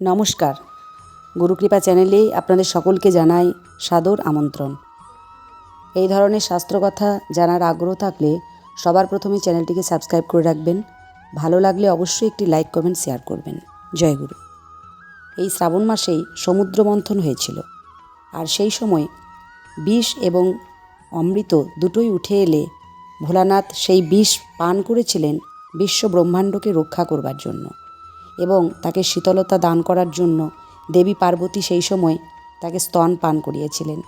নমস্কার। গুরুকৃপা চ্যানেলে আপনাদের সকলকে জানাই সাদর আমন্ত্রণ। এই ধরনের শাস্ত্রকথা জানার আগ্রহ থাকলে সবার প্রথমে চ্যানেলটিকে সাবস্ক্রাইব করে রাখবেন। ভালো লাগলে অবশ্যই একটি লাইক, কমেন্ট, শেয়ার করবেন। জয় গুরু। এই শ্রাবণ মাসেই সমুদ্র মন্থন হয়েছিল। আর সেই সময় বিষ এবং অমৃত দুটোই উঠে এলে ভোলানাথ সেই বিষ পান করেছিলেন বিশ্ব ব্রহ্মাণ্ডকে রক্ষা করবার জন্য। এবং তাকে শীতলতা দান করার জন্য দেবী পার্বতী সেই সময় তাকে স্তন পান করিয়েছিলেন।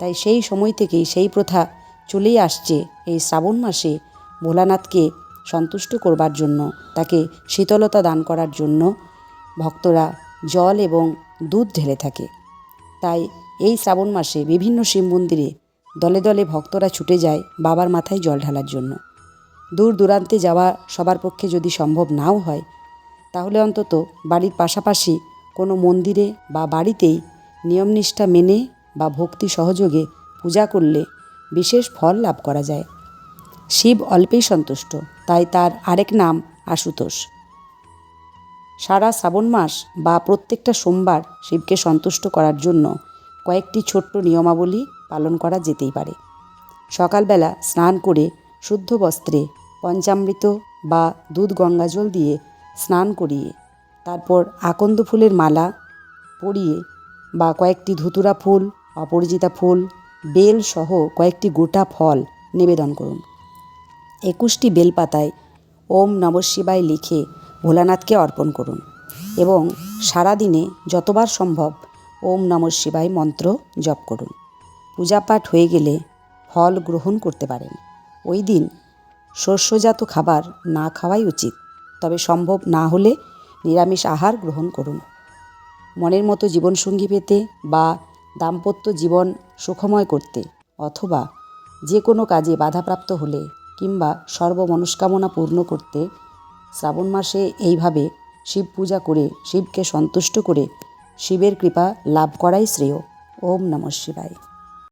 তাই সেই সময় থেকেই সেই প্রথা চলেই আসছে এই শ্রাবণ মাসে ভোলানাথকে সন্তুষ্ট করবার জন্য, তাকে শীতলতা দান করার জন্য ভক্তরা জল এবং দুধ ঢেলে থাকে। তাই এই শ্রাবণ মাসে বিভিন্ন শিব মন্দিরে দলে দলে ভক্তরা ছুটে যায় বাবার মাথায় জল ঢালার জন্য। দূর দূরান্তে যাওয়া সবার পক্ষে যদি সম্ভব নাও হয় তাহলে অন্তত বাড়ির পাশাপাশি কোনো মন্দিরে বা বাড়িতেই নিয়মনিষ্ঠা মেনে বা ভক্তি সহযোগে পূজা করলে বিশেষ ফল লাভ করা যায়। শিব অল্পেই সন্তুষ্ট, তাই তার আরেক নাম আশুতোষ। সারা শ্রাবণ মাস বা প্রত্যেকটা সোমবার শিবকে সন্তুষ্ট করার জন্য কয়েকটি ছোট্ট নিয়মাবলী পালন করা যেতেই পারে। সকালবেলা স্নান করে শুদ্ধ বস্ত্রে পঞ্চামৃত বা দুধ গঙ্গাজল দিয়ে স্নান করিয়ে, তারপর আকন্দ ফুলের মালা পরিয়ে বা কয়েকটি ধুতুরা ফুল অপরাজিতা ফুল, বেল সহ কয়েকটি গোটা ফল নিবেদন করুন। একুশটি বেলপাতায় ওম নম শিবায় লিখে ভোলানাথকে অর্পণ করুন এবং সারাদিনে যতবার সম্ভব ওম নম শিবায় মন্ত্র জপ করুন। পূজাপাঠ হয়ে গেলে ফল গ্রহণ করতে পারেন। ওই দিন শস্যজাত খাবার না খাওয়াই উচিত। তবে সম্ভব না হলে নিরামিষ আহার গ্রহণ করুন। মনের মতো জীবনসঙ্গী পেতে বা দাম্পত্য জীবন সুখময় করতে অথবা যে কোনো কাজে বাধাপ্রাপ্ত হলে কিংবা সর্বমনস্কামনা পূর্ণ করতে শ্রাবণ মাসে এইভাবে শিব পূজা করে শিবকে সন্তুষ্ট করে শিবের কৃপা লাভ করাই শ্রেয়। ওম নমঃ শিবায়।